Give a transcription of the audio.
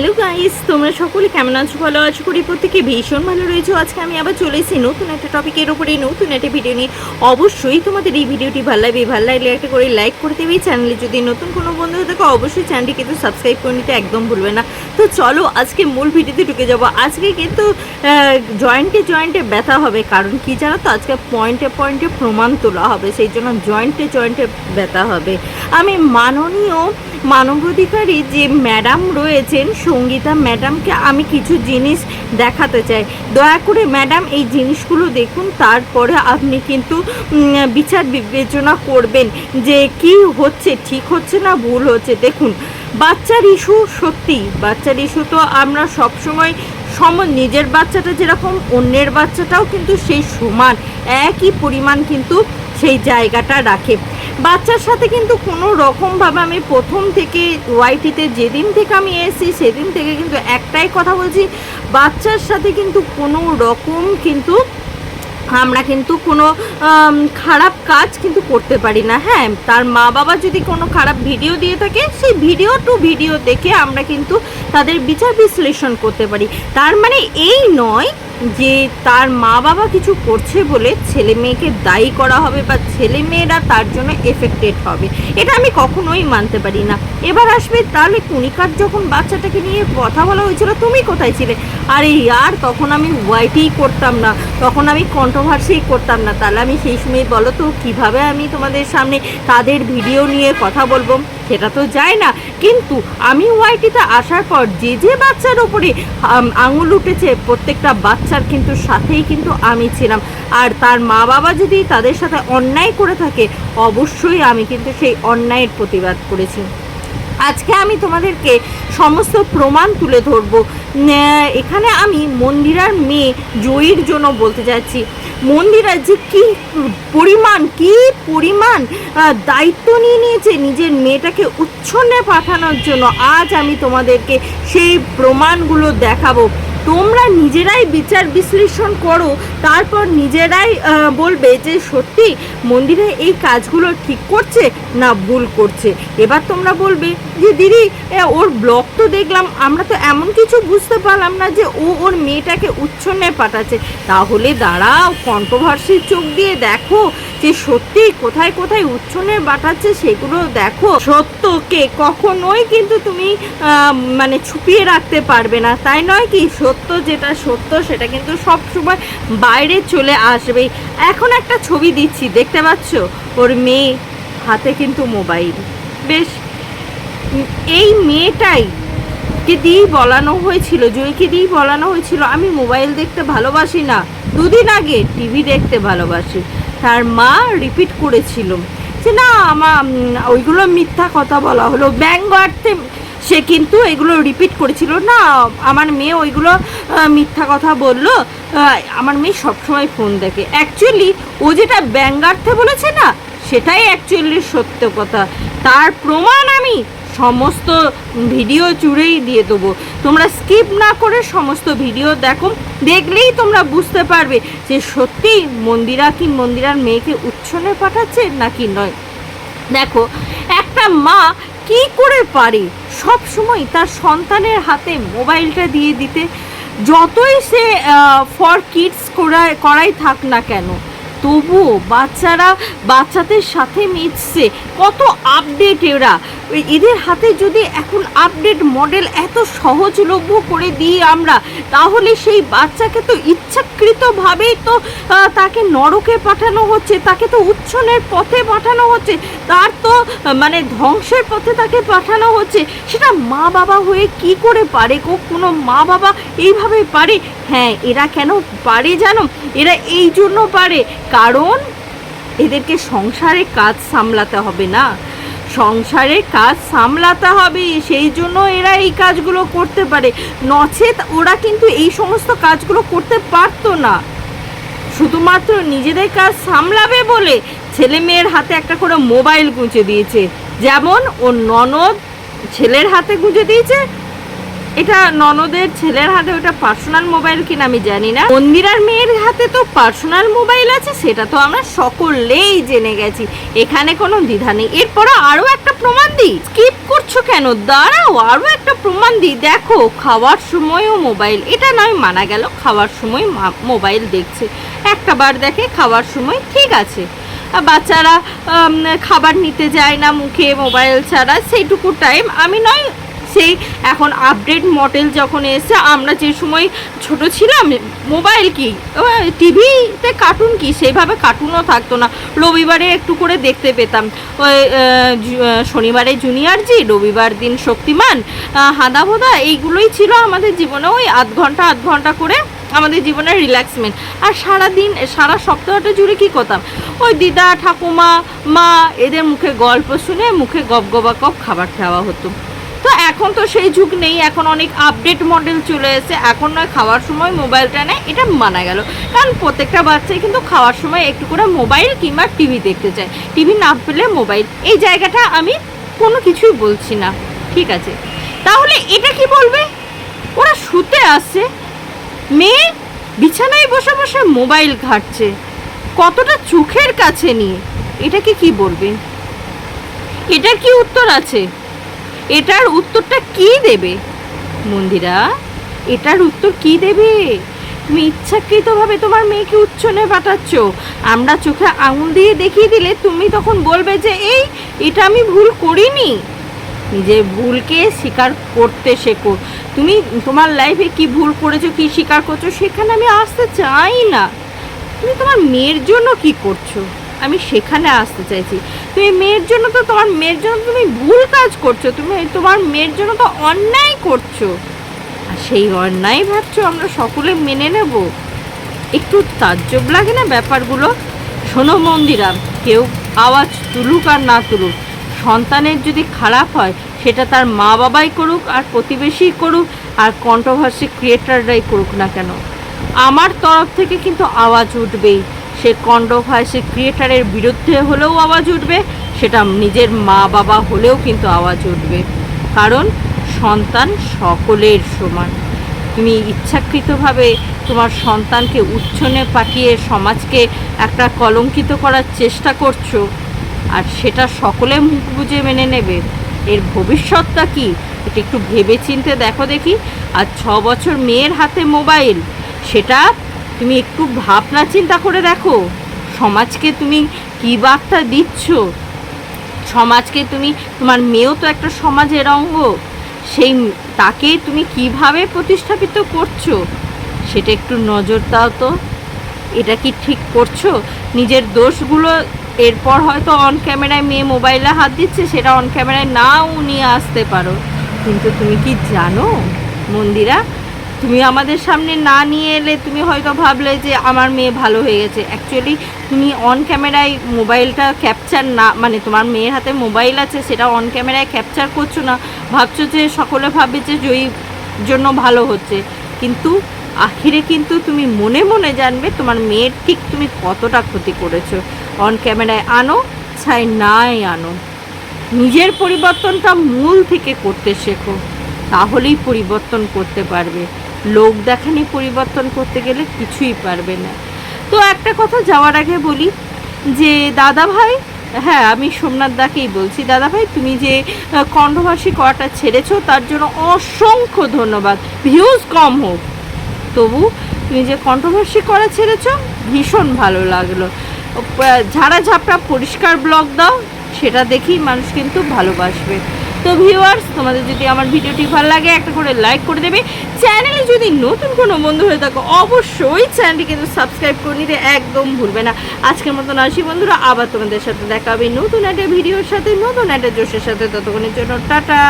Hello guys তোমরা সকলে কেমন আছো? ভালো আছো? করি প্রত্যেকে ভীষণ ভালো রয়েছো। আজকে আমি আবার চলে এসেছি নতুন একটা টপিকের উপরে। নতুন একটা ভিডিও নিয়ে। অবশ্যই তোমাদের এই ভিডিওটি ভালো লাগবে। ভালো লাগলে একটা করে লাইক করে দেবে। চ্যানেলে যদি নতুন কোনো বন্ধু থাকে থাকো, অবশ্যই চ্যানেলটি কিন্তু সাবস্ক্রাইব করে নিতে একদম ভুলবে না। তো চলো, আজকে মূল ভিডিওতে ঢুকে যাব। আজকে কিন্তু জয়েন্টে জয়েন্টে ব্যথা হবে, কারণ কি জানো তো? আজকে পয়েন্টে পয়েন্টে প্রমাণ তোলা হবে, সেই জন্য জয়েন্টে জয়েন্টে ব্যথা হবে। আমি মাননীয় মানবাধিকারী যে ম্যাডাম রয়েছেন, সঙ্গীতা ম্যাডামকে আমি কিছু জিনিস দেখাতে চাই। দয়া করে ম্যাডাম এই জিনিসগুলো দেখুন, তারপরে আপনি কিন্তু বিচার বিবেচনা করবেন যে কি হচ্ছে, ঠিক হচ্ছে না ভুল হচ্ছে। দেখুন বাচ্চার ইস্যু সত্যি, বাচ্চার ইস্যু তো আমরা সবসময় সম, নিজের বাচ্চাটা যেরকম, অন্যের বাচ্চাটাও কিন্তু সেই সমান, একই পরিমাণ কিন্তু সেই জায়গাটা রাখে। বাচ্চার সাথে কিন্তু কোনো রকমভাবে আমি প্রথম থেকে ওয়াইটিতে যেদিন থেকে আমি এসেছি, সেদিন থেকে কিন্তু একটাই কথা বলছি, বাচ্চার সাথে কিন্তু কোনো রকম কিন্তু আমরা কিন্তু কোনো খারাপ কাজ কিন্তু করতে পারি না হ্যাঁ। তার মা বাবা যদি কোনো খারাপ ভিডিও দিয়ে থাকে, সেই ভিডিও টু ভিডিও দেখে আমরা কিন্তু তাদের বিচার বিশ্লেষণ করতে পারি। তার মানে এই নয় যে তার মা বাবা কিছু করছে বলে ছেলে মেয়েকে দায়ী করা হবে বা ছেলে মেয়েরা তার জন্য এফেক্টেড হবে, এটা আমি কখনোই মানতে পারি না। এবার আসবে, তাহলে কুনিকার যখন বাচ্চাটাকে নিয়ে কথা বলা হয়েছিল, তুমি কোথায় ছিলে? আরে ইয়ার, তখন আমি ওয়াইটি করতাম না, তখন আমি কন্ট্রোভার্সি করতাম না। তাহলে আমি সেই সময় বলো তো, কীভাবে আমি তোমাদের সামনে তাদের ভিডিও নিয়ে কথা বলব? সেটা তো যায় না। কিন্তু আমি ওয়াইটিতে আসার পর যে যে বাচ্চার ওপরে আঙুল উঠেছে, প্রত্যেকটা বাচ্চার কিন্তু সাথেই কিন্তু আমি ছিলাম। আর তার মা বাবা যদি তাদের সাথে অন্যায় করে থাকে, অবশ্যই আমি কিন্তু সেই অন্যায়ের প্রতিবাদ করেছি। আজকে আমি তোমাদেরকে সমস্ত প্রমাণ তুলে ধরবো। এখানে আমি মন্দিরার মেয়ে জয়ীর জন্য বলতে যাচ্ছি। মন্দিরা যে কি পরিমাণ কি পরিমাণ দায়িত্ব নিয়ে নিয়েছে নিজের মেয়েটাকে উচ্ছন্নে পাঠানোর জন্য? আজ আমি তোমাদেরকে সেই প্রমাণগুলো দেখাবো। তোমরা নিজেরাই বিচার বিশ্লেষণ করো, তারপর নিজেরাই বলবে যে সত্যি মন্দিরে এই কাজগুলো ঠিক করছে না ভুল করছে। এবার তোমরা বলবে যে দিদি ওর ব্লগ তো দেখলাম, আমরা তো এমন কিছু বুঝতে পারলাম না যে ও ওর মেয়েটাকে উচ্ছন্নে পাঠাচ্ছে। তাহলে দাঁড়াও কন্ট্রোভার্সির চোখ দিয়ে দেখো যে সত্যি, কোথায় কোথায় উচ্ছনে বাটাচ্ছে সেগুলো দেখো। সত্যকে কখনোই কিন্তু তুমি মানে ছুপিয়ে রাখতে পারবে না। তাই নয় কি, সত্য যেটা সত্য, সেটা কিন্তু সব সময় বাইরে চলে আসবে এখন একটা ছবি দিচ্ছি, দেখতে পাচ্ছ? ওর মেয়ে, হাতে কিন্তু মোবাইল। বেশ, এই মেয়েটাই কে দিয়েই বলানো হয়েছিল জয়কে দিয়েই বলানো হয়েছিল, আমি মোবাইল দেখতে ভালোবাসি না। দুদিন আগে টিভি দেখতে ভালোবাসি। তার মা রিপিট করেছিল যে, না আমার ওইগুলো মিথ্যা কথা বলা হলো। ব্যঙ্গ অর্থে সে কিন্তু এগুলো রিপিট করেছিল। না, আমার মেয়ে ওইগুলো মিথ্যা কথা বলল। আমার মেয়ে সবসময় ফোন দেখে। অ্যাকচুয়ালি ও যেটা ব্যঙ্গার্থে বলেছে না, সেটাই অ্যাকচুয়ালি সত্য কথা। তার প্রমাণ আমি সমস্ত ভিডিও জুড়েই দিয়ে দেবো। তোমরা স্কিপ না করে সমস্ত ভিডিও দেখো, দেখলেই তোমরা বুঝতে পারবে যে সত্যি মন্দিরা কি মন্দিরার মেয়েকে উচ্ছনে পাঠাচ্ছে নাকি নয়। দেখো, একটা মা কি করে পারে? সব সময় তার সন্তানের হাতে মোবাইলটা দিয়ে দিতে, যতই সে ফর কিডস করায়, করাই থাক না কেন, তবুও বাচ্চারা বাচ্চাদের সাথে মিশছে। কত আপডেট এরা। এদের হাতে যদি এখন আপডেট মডেল এত সহজলভ্য করে দিই আমরা, তাহলে সেই বাচ্চাকে তো ইচ্ছাকৃতভাবেই তো তাকে নরকে পাঠানো হচ্ছে, তাকে তো উচ্ছনের পথে পাঠানো হচ্ছে, তার তো মানে ধ্বংসের পথে তাকে পাঠানো হচ্ছে, সেটা মা বাবা হয়ে কি করে পারে গো? কোনো মা বাবা এইভাবে পারে? হ্যাঁ এরা কেন পারে জানো? এরা এই জন্য পারে, কারণ এদেরকে সংসারে কাজ সামলাতে হবে না। সংসারে কাজ সামলাতে হবে, সেই জন্য এরা এই কাজগুলো করতে পারে। নচেত ওরা কিন্তু এই সমস্ত কাজগুলো করতে পারতো না। শুধুমাত্র নিজেদের কাজ সামলাবে বলে ছেলে মেয়ের হাতে একটা করে মোবাইল গুঁজে দিয়েছে। যেমন ও ননদ ছেলের হাতে গুঁজে দিয়েছে এটা ননদের ছেলের হাতে ওটা পার্সোনাল মোবাইল কিনা আমি জানি না। মন্দিরার মেয়ের হাতে তো পার্সোনাল মোবাইল আছে, সেটা তো আমরা সকলেই জেনে গেছি। এখানে কোনো দ্বিধা নেই। এরপরে আরও একটা প্রমাণ দিই। স্কিপ করছ কেন? দাঁড়াও আরও একটা প্রমাণ দিই। দেখো, খাওয়ার সময়ও মোবাইল এটা নয়, মানা গেল, খাওয়ার সময় মোবাইল দেখছে। একটা বার দেখে খাওয়ার সময় ঠিক আছে। বাচ্চারা খাবার নিতে যায় না মুখে মোবাইল ছাড়া। সেইটুকু টাইম আমি নয় সেই এখন আপডেট মডেল যখন এসে আমরা যে সময় ছোট ছিলাম মোবাইল কি? টিভিতে কার্টুন কি? সেইভাবে কার্টুনও থাকতো না। রবিবারে একটু করে দেখতে পেতাম। ওই শনিবারে জুনিয়র জি, রবিবার দিন শক্তিমান হাদা ভোদা এইগুলোই ছিল আমাদের জীবনে ওই আধ ঘণ্টা আধ ঘণ্টা করে আমাদের জীবনের রিল্যাক্সমেন্ট আর সারা দিন সারা সপ্তাহটা জুড়ে কি করতাম? ওই দিদা, ঠাকুমা, মা, এদের মুখে গল্প শুনে মুখে গপ গবা কপ খাবার খাওয়া হতো। এখন তো সেই যুগ নেই, এখন অনেক আপডেট মডেল চলে এসেছে। এখন নয়, খাওয়ার সময় মোবাইলটা নেয়, এটা মানা গেল। কারণ প্রত্যেকটা বাচ্চাই কিন্তু খাওয়ার সময় একটু করে মোবাইল কিংবা টিভি দেখতে চায়। টিভি না পেলে মোবাইল এই জায়গাটা আমি কোনো কিছুই বলছি না। ঠিক আছে? তাহলে এটা কি বলবে? ওরা শুতে আসছে মেয়ে বিছানায় বসে বসে মোবাইল ঘাটছে। কতটা চোখের কাছে নিয়ে এটাকে কি বলবে? এটার কি উত্তর আছে? এটার উত্তরটা কি দেবে? মন্দিরা, এটার উত্তর কি দেবে? তুমি ইচ্ছাকৃতভাবে তোমার মেয়েকে উচ্ছনে পাঠাচ্ছ। আমরা চোখে আঙুল দিয়ে দেখিয়ে দিলে তুমি তখন বলবে যে, এই, এটা আমি ভুল করিনি। নিজের ভুলকে স্বীকার করতে শেখো। তুমি তোমার লাইফে কি ভুল করেছ, কি স্বীকার করছ, সেখানে আমি আসতে চাই না। তুমি তোমার মেয়ের জন্য কি করছ? আমি সেখানে আসতে চাইছি। তুমি মেয়ের জন্য তো তোমার, মেয়ের জন্য তুমি ভুল কাজ করছ। তুমি তোমার মেয়ের জন্য তো অন্যায় করছ। আর সেই অন্যায় ভাবছ আমরা সকলে মেনে নেব। একটু তাজ্জব লাগে না ব্যাপারগুলো? শোনো মন্দিরা কেউ আওয়াজ তুলুক আর না তুলুক। সন্তানের যদি খারাপ হয়, সেটা তার মা বাবাই করুক আর প্রতিবেশী করুক আর কন্ট্রোভার্সি ক্রিয়েটাররাই করুক না কেন? আমার তরফ থেকে কিন্তু আওয়াজ উঠবেই। সে কণ্ড হয় সে ক্রিয়েটারের বিরুদ্ধে হলেও আওয়াজ উঠবে, সেটা নিজের মা বাবা হলেও কিন্তু আওয়াজ উঠবে। কারণ সন্তান সকলের সমান। তুমি ইচ্ছাকৃতভাবে তোমার সন্তানকে উচ্ছনে পাঠিয়ে সমাজকে একটা কলঙ্কিত করার চেষ্টা করছ, আর সেটা সকলে মুখ বুঝে মেনে নেবে। এর ভবিষ্যৎটা কি? এটা একটু ভেবে চিনতে দেখো দেখি। আর ছ বছর মেয়ের হাতে মোবাইল, সেটা তুমি একটু ভাবনা চিন্তা করে দেখো। সমাজকে তুমি কী বার্তা দিচ্ছ? সমাজকে তুমি, তোমার মেয়েও তো একটা সমাজের অঙ্গ। সেই তাকে তুমি কীভাবে প্রতিস্থাপিত করছ? সেটা একটু নজর দাও তো। এটা কি ঠিক করছ? নিজের দোষগুলো এরপর হয়তো অন ক্যামেরায় মেয়ে মোবাইলে হাত দিচ্ছে, সেটা অন ক্যামেরায় নাও নিয়ে আসতে পারো। কিন্তু তুমি কি জানো, মন্দিরা? তুমি আমাদের সামনে না নিয়ে এলে তুমি হয়তো ভাবলে যে আমার মেয়ে ভালো হয়ে গেছে। অ্যাকচুয়ালি তুমি অন ক্যামেরায় মোবাইলটা ক্যাপচার না মানে তোমার মেয়ের হাতে মোবাইল আছে, সেটা অন ক্যামেরায় ক্যাপচার করছ না, ভাবছ যে সকলে ভাবে যে জয়ীর জন্য ভালো হচ্ছে। কিন্তু আখিরে কিন্তু তুমি মনে মনে জানবে তোমার মেয়ের ঠিক তুমি কতটা ক্ষতি করেছ। অন ক্যামেরায় আনো, ছাই নাই আনো। নিজের পরিবর্তনটা মূল থেকে করতে শেখো, তাহলেই পরিবর্তন করতে পারবে। লোক দেখানি পরিবর্তন করতে গেলে কিছুই পারবে না। তো একটা কথা যাওয়ার আগে বলি যে, দাদা ভাই হ্যাঁ আমি সোমনাথ দাকেই বলছি। দাদা ভাই, তুমি যে কণ্ঠভাষী করাটা ছেড়েছো, তার জন্য অসংখ্য ধন্যবাদ। ভিউজ কম হোক। তবু তুমি যে কন্ট্রোভার্সি করা ছেড়েছো, ভীষণ ভালো লাগল। ঝাড়া ঝাপটা পরিষ্কার ব্লগ দাও, সেটা দেখেই মানুষ কিন্তু ভালোবাসবে। তো ভিউয়ার্স তোমাদের যদি আমার ভিডিওটি ভালো লাগে, একটা করে লাইক করে দেবে। চ্যানেলে যদি নতুন কোনো বন্ধু হয়ে থাকো, অবশ্যই চ্যানেলটি কিন্তু সাবস্ক্রাইব করে নিতে একদম ভুলবে না। আজকের মতন আসি বন্ধুরা, আবার তোমাদের সাথে দেখা হবে নতুন একটা ভিডিওর সাথে, নতুন একটা জোশের সাথে। ততক্ষণের জন্য টাটা।